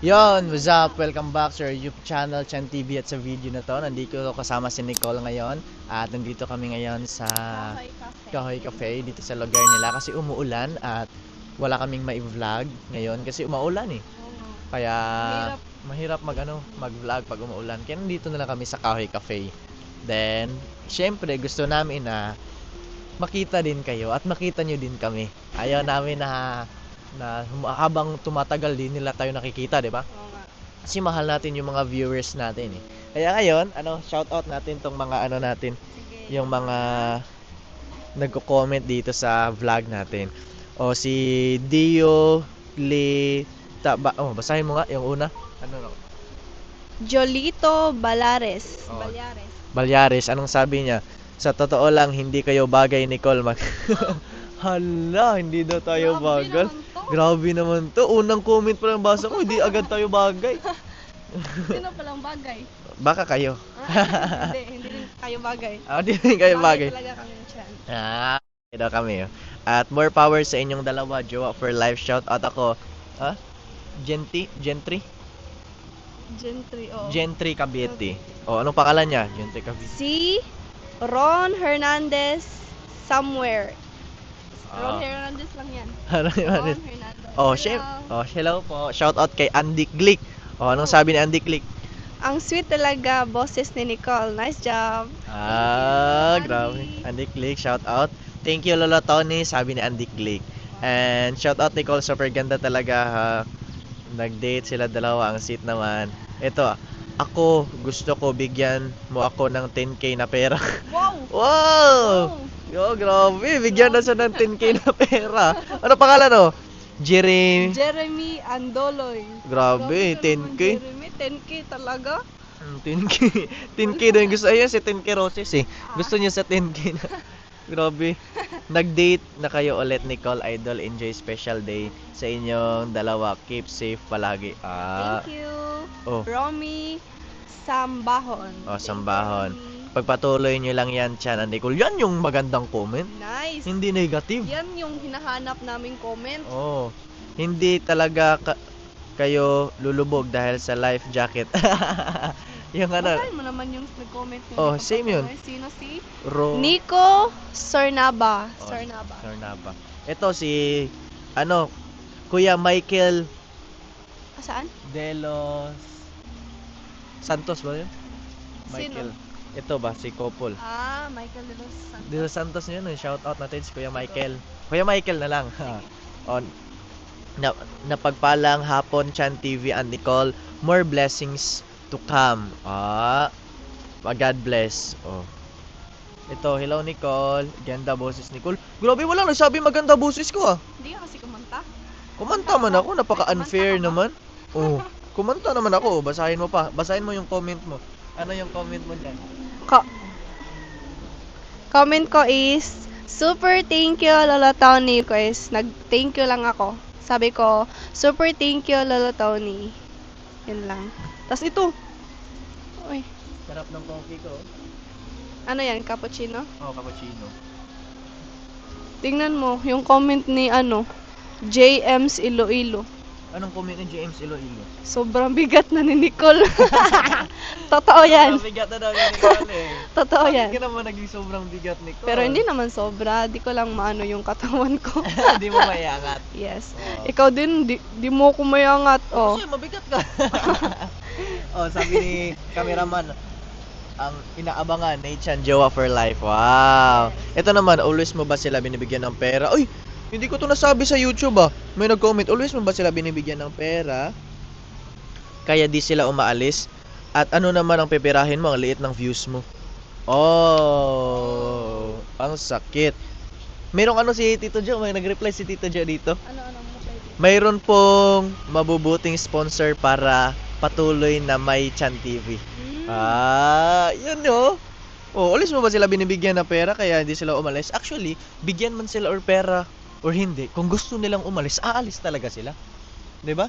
Yon, what's up? Welcome back sa YouTube channel, Chan TV at sa video na to. Nandito kasama si Nicole ngayon at nandito kami ngayon sa Kahoy Cafe dito sa lugar nila kasi umuulan at wala kaming mai-vlog ngayon kasi umaulan eh. Kaya mahirap mag ano, mag-vlog pag umuulan. Kaya nandito na lang kami sa Kahoy Cafe. Then, syempre gusto namin na makita din kayo at makita nyo din kami. Ayaw namin na na habang tumatagal din nila tayo nakikita, 'di ba? Kasi mahal natin yung mga viewers natin eh. Kaya ngayon, ano, shout out natin tong mga ano natin, Sige. yung mga nagko-comment dito sa vlog natin. O si Dio Le Taba, oh, basahin mo nga yung una. Ano no? Jolito Balares. Oo. Balares. Balyares, anong sabi niya? Sa totoo lang, hindi kayo bagay, Nicole. Mag Hala, hindi daw tayo bagay. Grabe naman to. Unang comment pa lang basa ko, hindi agad tayo bagay. Sino palang bagay? Baka kayo. Ah, hindi, hindi rin kayo bagay. Ah, di rin kayo bagay. talaga kami dyan. Ah, ito kami. oh. At more power sa inyong dalawa, Jowa for life. Shout out ako. Ha? Gentry? Gentry? Gentry, oo. Gentry Cavite. O, anong pangalan niya? Gentry Cavite. si Ron Hernandez somewhere. Ah. Ron Hernandez lang yan. Ron? Hernandez. Oh, Hello. shit. Oh, hello po. Shout out kay Andy Glick. Oh, anong sabi ni Andy Glick? Ang sweet talaga boses ni Nicole. Nice job. Ah, Andy. grabe. Andy Glick, shout out. Thank you, Lolo Tony, sabi ni Andy Glick. And shout out Nicole, super ganda talaga ha. Nag-date sila dalawa, ang sweet naman. Ito, ako, gusto ko bigyan mo ako ng 10k na pera. Wow! wow! Yo, grabe, bigyan na siya ng 10k na pera. Ano pangalan no? Jeremy. Jeremy Andoloy. Grabe, naman, 10k. Jeremy, 10k talaga? Mm, 10k. 10k daw yung gusto. Ayun, si 10k Roses eh. Gusto niya sa 10k na. Grabe. Nag-date na kayo ulit, Nicole Idol. Enjoy special day sa inyong dalawa. Keep safe palagi. Ah, Thank you. oh. Romy Sambahon. Oh, Thank you, Sambahon. Romy. Pagpatuloy nyo lang yan, Chan and Nicole. Yan yung magandang comment. Nice. Hindi negative. Yan yung hinahanap naming comment. Oh. Hindi talaga ka- kayo lulubog dahil sa life jacket. yung ano, Basahin mo naman yung nag-comment yun. Oh, same yun. Sino si? ro... Nico Sornaba. Oh, Sornaba. Sarnapa. Ito si ano, Kuya Michael Ah, saan? De los Santos ba yun? Michael. Ito ba si Kopol? Ah, Michael de los Santos. De los Santos yun, eh. shout out natin si Kuya Michael. Kuya Michael na lang. On na, napagpalang hapon Chan TV and Nicole, more blessings to come. Ah, God bless. Oh. Ito, hello Nicole. Ganda boses Nicole. Grabe, wala nagsabi maganda boses ko ah. Hindi ka kasi kumanta. Kumanta man ako, napaka-unfair naman. Oh, kumanta naman ako. Basahin mo pa. Basahin mo yung comment mo. Ano yung comment mo dyan? Ko Comment ko is, super thank you Lola Tony. Guys, nag-thank you lang ako. Sabi ko, super thank you Lola Tony. Yun lang. Tapos ito. Uy, Sarap ng coffee ko. ano yan, cappuccino? Oh, cappuccino. Tingnan mo, yung comment ni ano, JM's Iloilo. Anong ni James Iloilo? Sobrang bigat na ni Nicole. Totoo yan. Sobrang bigat na daw ni Nicole eh. Totoo Bakit yan. ka naman naging sobrang bigat, Nicole? Pero hindi naman sobra. Di ko lang maano yung katawan ko. Hindi mo mayangat. yes. Oh. Ikaw din, di, di mo ko mayangat. Oh. Kasi mabigat ka. oh, sabi ni cameraman, ang inaabangan, Nathan Jowa for life. Wow. Ito naman, always mo ba sila binibigyan ng pera? Uy, hindi ko to nasabi sa YouTube ah. May nag-comment, always mo ba sila binibigyan ng pera? Kaya di sila umaalis? At ano naman ang peperahin mo? Ang liit ng views mo. Oh, ang sakit. Merong ano si Tito Jo, may nag-reply si Tito Jo dito. Ano, ano mo pwede? Mayroon pong mabubuting sponsor para patuloy na may Chan TV. Hmm. Ah, yun no. Oh, alis mo ba sila binibigyan ng pera kaya hindi sila umalis? Actually, bigyan man sila or pera or hindi, kung gusto nilang umalis, aalis talaga sila. 'Di ba?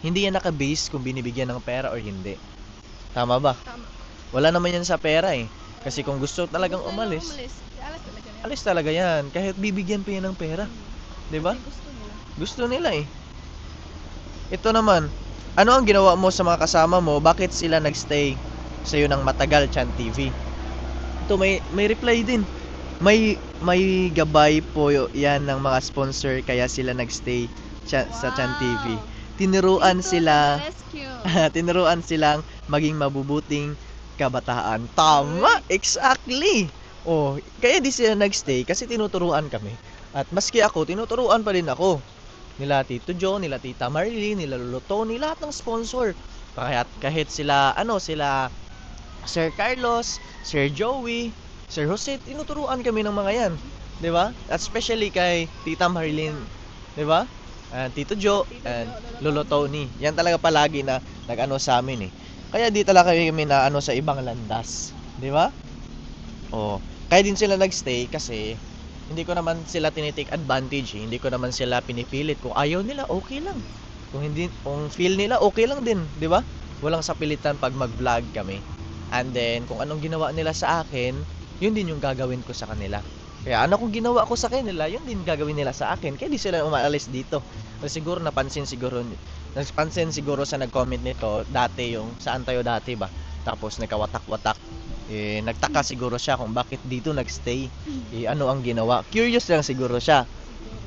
Hindi yan naka-base kung binibigyan ng pera or hindi. Tama ba? Tama. Wala naman yan sa pera eh. Kasi kung gusto talagang Gusto umalis, umalis. Alis talaga nila. alis talaga yan. Kahit bibigyan pa yan ng pera. Hmm. 'Di ba? Gusto nila. Gusto nila eh. Ito naman, ano ang ginawa mo sa mga kasama mo? Bakit sila nagstay sa'yo ng matagal, Chan TV? Ito, may, may reply din. May, may gabay po yan ng mga sponsor kaya sila nagstay cha- sa Chan TV. Tinuruan sila, tinuruan silang maging mabubuting kabataan. Tama! Exactly! Oh, kaya di sila nagstay kasi tinuturuan kami. At maski ako, tinuturuan pa rin ako. Nila Tito Joe, nila Tita Marley, nila Lolo Tony, lahat ng sponsor. Kahit, kahit sila, ano, sila Sir Carlos, Sir Joey, Sir Jose, tinuturuan kami ng mga yan. 'Di ba? Especially kay Tita Marilyn, 'di ba? Ah, Tito Joe and Lolo Tony. Yan talaga palagi na nag-ano sa amin eh. Kaya di talaga kami na ano sa ibang landas, 'di ba? Oh, kaya din sila nagstay kasi hindi ko naman sila tinitake advantage, eh. hindi ko naman sila pinipilit. Kung ayaw nila, okay lang. Kung hindi, kung feel nila, okay lang din, 'di ba? Walang sapilitan pag mag-vlog kami. And then, kung anong ginawa nila sa akin, yun din yung gagawin ko sa kanila. Kaya ano kung ginawa ko sa kanila, yun din gagawin nila sa akin. Kaya di sila umaalis dito. Kasi siguro napansin siguro, napansin siguro sa nag-comment nito, dati yung, saan tayo dati ba? Tapos nagkawatak-watak. Eh, nagtaka siguro siya kung bakit dito nagstay. Eh, ano ang ginawa. Curious lang siguro siya.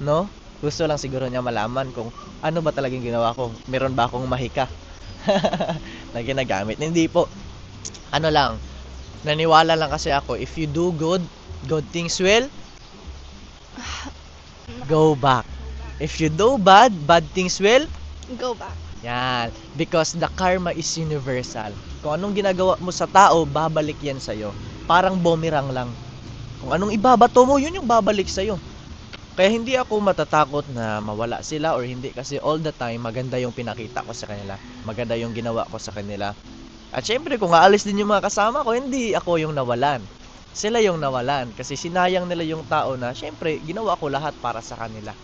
No? Gusto lang siguro niya malaman kung ano ba talagang ginawa ko. Meron ba akong mahika na ginagamit. Hindi po. Ano lang, naniwala lang kasi ako, if you do good, good things will go back. If you do bad, bad things will Go back. yan. Because the karma is universal. Kung anong ginagawa mo sa tao, babalik yan sa'yo. Parang boomerang lang. Kung anong ibabato mo, yun yung babalik sa'yo. Kaya hindi ako matatakot na mawala sila or hindi kasi all the time maganda yung pinakita ko sa kanila. Maganda yung ginawa ko sa kanila. At syempre kung aalis din yung mga kasama ko, hindi ako yung nawalan. Sila yung nawalan kasi sinayang nila yung tao na syempre ginawa ko lahat para sa kanila.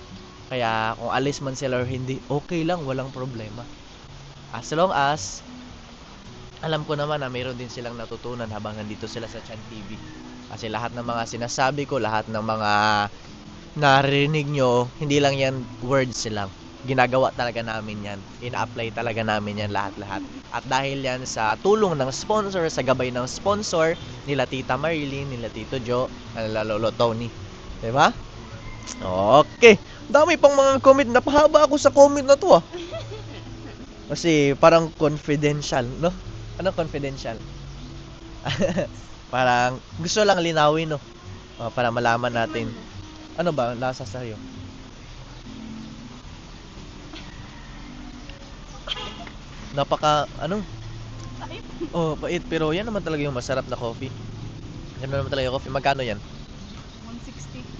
Kaya kung alis man sila or hindi, okay lang, walang problema. As long as alam ko naman na mayroon din silang natutunan habang nandito sila sa Chan TV. Kasi lahat ng mga sinasabi ko, lahat ng mga narinig nyo, hindi lang yan words lang. Ginagawa talaga namin yan. Ina-apply talaga namin yan lahat-lahat. At dahil yan sa tulong ng sponsor, sa gabay ng sponsor, nila Tita Marilyn, nila Tito Joe, nila Lolo Tony. Diba? Okay. Dami pang mga comment. Napahaba ako sa comment na to ah. Kasi parang confidential, no? Ano confidential? parang gusto lang linawin, no? Oh, para malaman natin. Ano ba? Lasa sa'yo. Napaka, ano? Oh, pait. Pero yan naman talaga yung masarap na coffee. Yan naman talaga yung coffee. Magkano yan?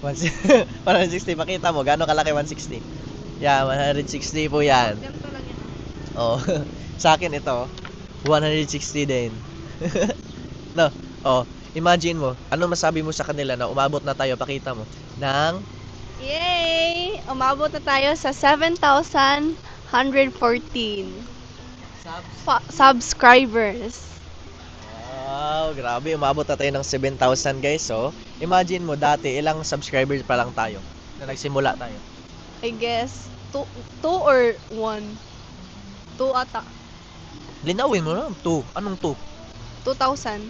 160. 160. 160. Pakita mo, gaano kalaki 160? Yeah, 160 po yan. Ganito lang yan. Oh, sa akin ito, 160 din. no, oh, imagine mo, ano masabi mo sa kanila na umabot na tayo, pakita mo, ng Yay! Umabot na tayo sa 7,114 subs. subscribers. Wow, grabe, umabot na tayo ng 7,000 guys. So, imagine mo, dati ilang subscribers pa lang tayo na nagsimula tayo. I guess, 2 two or 1? 2 ata. Linawin mo na, 2. Anong 2? 2,000.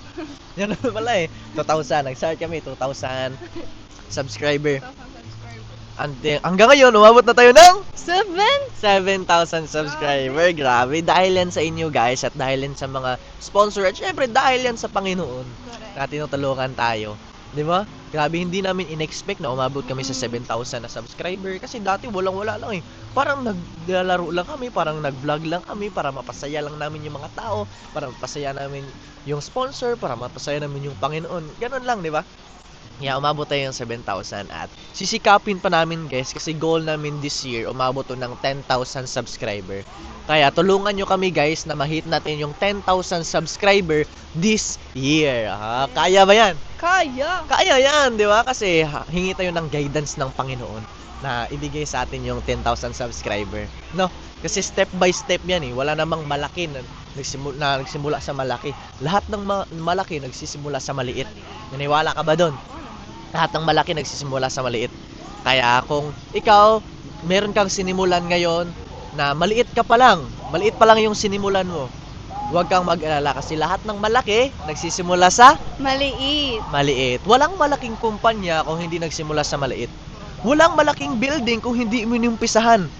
Yan naman pala eh. 2,000. Nag-start kami, 2,000 subscriber. 2,000 subscribers. And then, hanggang ngayon, umabot na tayo ng 7? 7,000 subscriber. Grabe. Dahil yan sa inyo guys at dahil yan sa mga sponsor at syempre dahil yan sa Panginoon Correct. na tinutulungan tayo. Di ba? Grabe, hindi namin in-expect na umabot kami sa 7,000 na subscriber kasi dati walang-wala lang eh. Parang naglalaro lang kami, parang nag-vlog lang kami para mapasaya lang namin yung mga tao, para mapasaya namin yung sponsor, para mapasaya namin yung Panginoon. Ganon lang, di ba? Yeah, umabot tayo ng 7,000 at sisikapin pa namin guys kasi goal namin this year umabot to ng 10,000 subscriber. Kaya tulungan nyo kami guys na ma-hit natin yung 10,000 subscriber this year. Ha? Kaya ba yan? Kaya! Kaya yan, di ba? Kasi hingi tayo ng guidance ng Panginoon na ibigay sa atin yung 10,000 subscriber. No? Kasi step by step yan eh. Wala namang malaki na nagsimula, na nagsimula sa malaki. Lahat ng ma- malaki nagsisimula sa maliit. Naniwala ka ba doon? Lahat ng malaki nagsisimula sa maliit. Kaya kung ikaw, meron kang sinimulan ngayon na maliit ka pa lang, maliit pa lang yung sinimulan mo, huwag kang mag-alala kasi lahat ng malaki nagsisimula sa Maliit. maliit. Walang malaking kumpanya kung hindi nagsimula sa maliit. Walang malaking building kung hindi mo inumpisahan.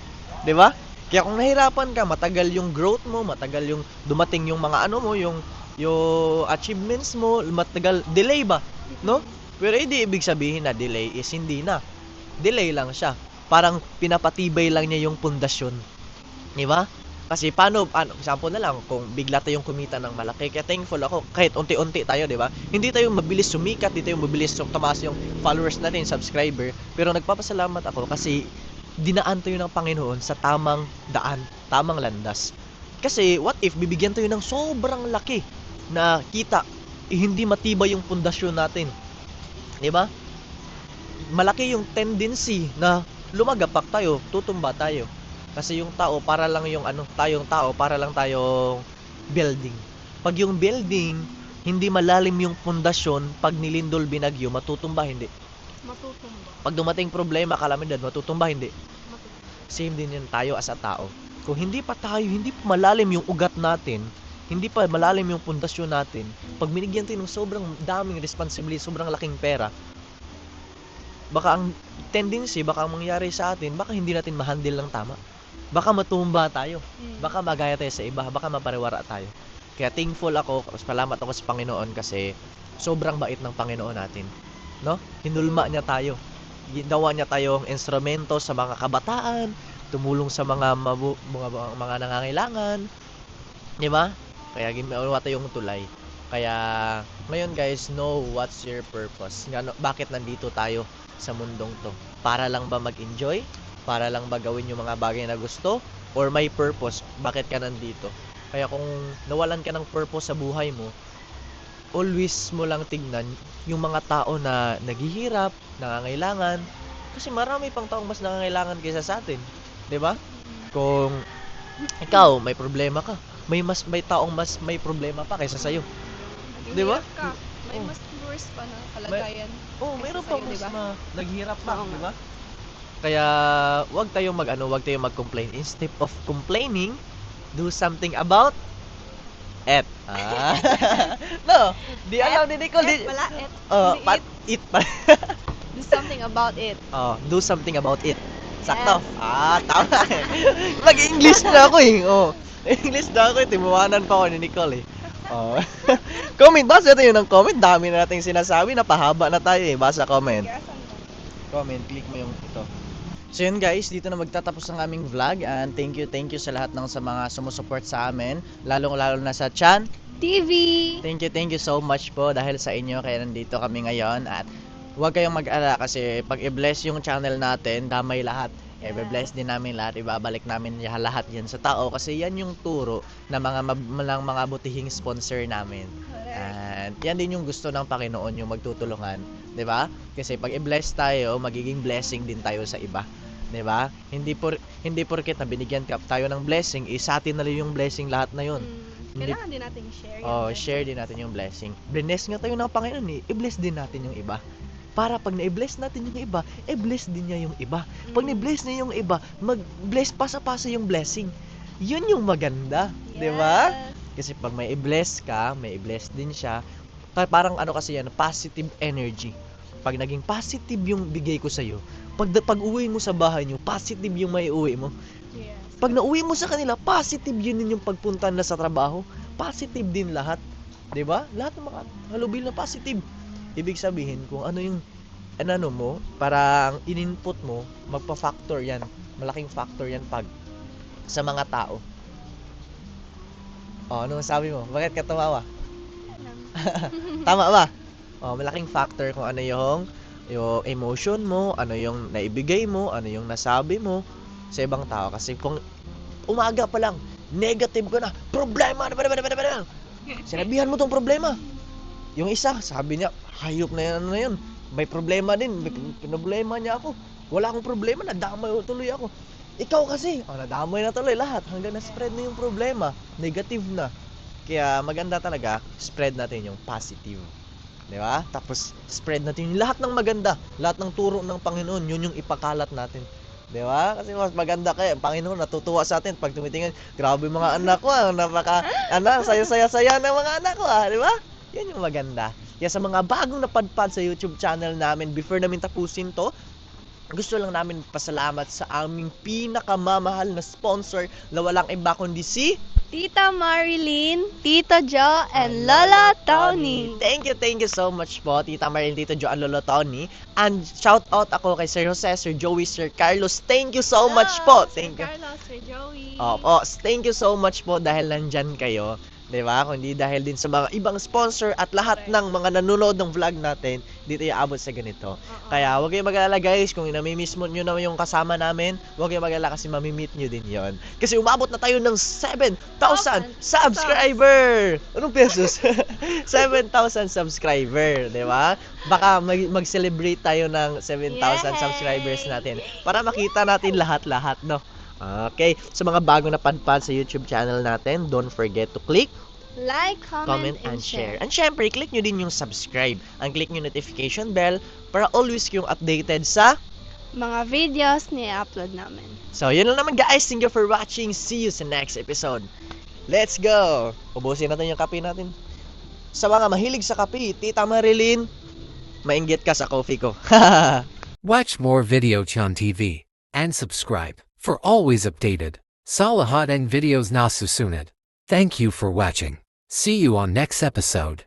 'Di ba? Kaya kung nahirapan ka, matagal yung growth mo, matagal yung dumating yung mga ano mo, yung yung achievements mo, matagal delay ba, no? Pero hindi ibig sabihin na delay is hindi na. Delay lang siya. Parang pinapatibay lang niya yung pundasyon. 'Di ba? Kasi paano, ano, example na lang, kung bigla tayong kumita ng malaki, kaya thankful ako, kahit unti-unti tayo, di ba? Hindi tayo mabilis sumikat, hindi tayo mabilis tumaas yung followers natin, subscriber, pero nagpapasalamat ako kasi dinaan tayo ng Panginoon sa tamang daan, tamang landas. Kasi what if bibigyan tayo ng sobrang laki na kita, eh, hindi matibay yung pundasyon natin. Di ba? Malaki yung tendency na lumagapak tayo, tutumba tayo. Kasi yung tao para lang yung ano, tayong tao para lang tayong building. Pag yung building hindi malalim yung pundasyon, pag nilindol binagyo, matutumba hindi. Matutumba. Pag dumating problema, kalamidad, matutumba hindi. Matutumba. Same din yan tayo as a tao. Kung hindi pa tayo, hindi pa malalim yung ugat natin, hindi pa malalim yung pundasyon natin, pag binigyan tayo ng sobrang daming responsibility, sobrang laking pera, baka ang tendency, baka ang mangyari sa atin, baka hindi natin mahandle ng tama. Baka matumba tayo. Mm. Baka magaya tayo sa iba, baka mapariwara tayo. Kaya thankful ako, salamat ako sa Panginoon kasi sobrang bait ng Panginoon natin. No? Hinulma niya tayo. Ginawa niya tayong instrumento sa mga kabataan, tumulong sa mga mabu- mga, mga nangangailangan. 'Di ba? Kaya ginawa tayong tulay. Kaya ngayon guys, know what's your purpose. Ngano, bakit nandito tayo sa mundong to? Para lang ba mag-enjoy? Para lang ba gawin yung mga bagay na gusto? Or may purpose? Bakit ka nandito? Kaya kung nawalan ka ng purpose sa buhay mo, always mo lang tignan yung mga tao na naghihirap, nangangailangan. Kasi marami pang taong mas nangangailangan kaysa sa atin. 'Di ba? Kung ikaw may problema ka, may mas may taong mas may problema pa kaysa sa iyo. Di ba? Ka. May Oh. mas worse pa na kalagayan. Oh, Kaysa meron sa'yo, pa mas di ba? na naghihirap pa, Oo nga. di ba? Kaya wag tayong mag-ano, wag tayong mag-complain. Instead of complaining, do something about it. Ah. no, di alam ni Nicole. Di, Et pala, et. oh, Hindi pat, it pa. Do something about it. oh, do something about it. Sakto. Yes. Ah, tama. Mag-English na ako eh. Oh. English na ako eh. Timuwanan pa ako ni Nicole eh. Oh. comment, basa tayo ng comment. Dami na nating sinasabi. Napahaba na tayo eh. Basa comment. comment, click mo yung ito. So yun guys, dito na magtatapos ang aming vlog and thank you, thank you sa lahat ng sa mga sumusuport sa amin, lalong lalo na sa Chan. TV! Thank you, thank you so much po dahil sa inyo kaya nandito kami ngayon at huwag kayong mag-alala kasi pag i-bless yung channel natin, damay lahat. I-bless din namin lahat, ibabalik namin lahat yan sa tao kasi yan yung turo ng mga ng mga butihing sponsor namin. And yan din yung gusto ng Panginoon yung magtutulungan, 'di ba? Kasi pag i-bless tayo, magiging blessing din tayo sa iba, 'di ba? Hindi por hindi porket na binigyan ka tayo ng blessing, isatin na lang yung blessing lahat na 'yon. Mm, Hindi- Kailangan din natin share. Oh, share din natin yung blessing. Bless nga tayo ng Panginoon, eh. i-bless din natin yung iba. Para pag na-bless natin yung iba, i-bless din niya yung iba. Pag Mm. ni-bless niya yung iba, mag-bless pasa-pasa yung blessing. Yun yung maganda, 'di ba? Yes. Kasi pag may i-bless ka, may i-bless din siya. Pa- Parang ano kasi yan, positive energy. Pag naging positive yung bigay ko sa'yo, pag, pag uwi mo sa bahay nyo, positive yung may uwi mo. Yes. Pag nauwi mo sa kanila, positive yun din yung pagpunta na sa trabaho. Positive din lahat. 'Di ba? Lahat ng mga halubil na positive. Ibig sabihin, kung ano yung ano mo, parang in-input mo, magpa-factor yan. Malaking factor yan pag sa mga tao. Oh, ano sabi mo? Bakit ka tumawa? Tama ba? Oh, malaking factor kung ano yung yung emotion mo, ano yung naibigay mo, ano yung nasabi mo sa ibang tao kasi kung umaga pa lang negative ka na, problema na bada bada bada bada. Sinabihan mo tong problema. Yung isa, sabi niya, hayop na yan, ano na yun. May problema din, may problema niya ako. Wala akong problema, nadamay tuloy ako. Ikaw kasi, oh, nadamay na tuloy lahat hanggang na-spread na yung problema. Negative na. Kaya maganda talaga, spread natin yung positive. Di ba? Tapos, spread natin yung lahat ng maganda. Lahat ng turo ng Panginoon, yun yung ipakalat natin. Di ba? Kasi mas maganda kaya. Ang Panginoon natutuwa sa atin pag tumitingin. Grabe mga anak ko ah. Napaka, ano, saya-saya-saya ng mga anak ko ah. Di ba? Yan yung maganda. Kaya sa mga bagong napadpad sa YouTube channel namin, before namin tapusin to, gusto lang namin pasalamat sa aming pinakamamahal na sponsor na walang iba kundi si Tita Marilyn, Tita Jo, and Lola Tony. Thank you, thank you so much po, Tita Marilyn, Tito Jo, and Lolo Tony. And shout out ako kay Sir Jose, Sir Joey, Sir Carlos. Thank you so much po. Thank you. Carlos, Sir Joey. Opo, thank you so much po dahil nandyan kayo. 'Di ba? Kundi dahil din sa mga ibang sponsor at lahat ng mga nanonood ng vlog natin, dito iaabot sa ganito. Oo. Kaya huwag kayong mag-alala guys, kung namimiss mo nyo na yung kasama namin, huwag kayong mag-alala kasi mamimit nyo din yon. Kasi umabot na tayo ng 7,000 subscriber! Anong pesos? 7,000 subscriber, di ba? Baka mag- mag-celebrate tayo ng 7,000 Yay! subscribers natin para makita natin lahat-lahat, no? Okay, sa mga bagong napadpad sa YouTube channel natin, don't forget to click Like, comment, comment, and share. And syempre, click nyo din yung subscribe. And click nyo notification bell para always kayong updated sa... Mga videos ni upload namin. So, yun lang naman guys. Thank you for watching. See you sa next episode. Let's go! Ubusin natin yung kape natin. Sa mga mahilig sa kape, Tita Marilyn, mainggit ka sa coffee ko. Watch more Video Chun TV and subscribe for always updated Salahat and videos na susunod. Thank you for watching. See you on next episode.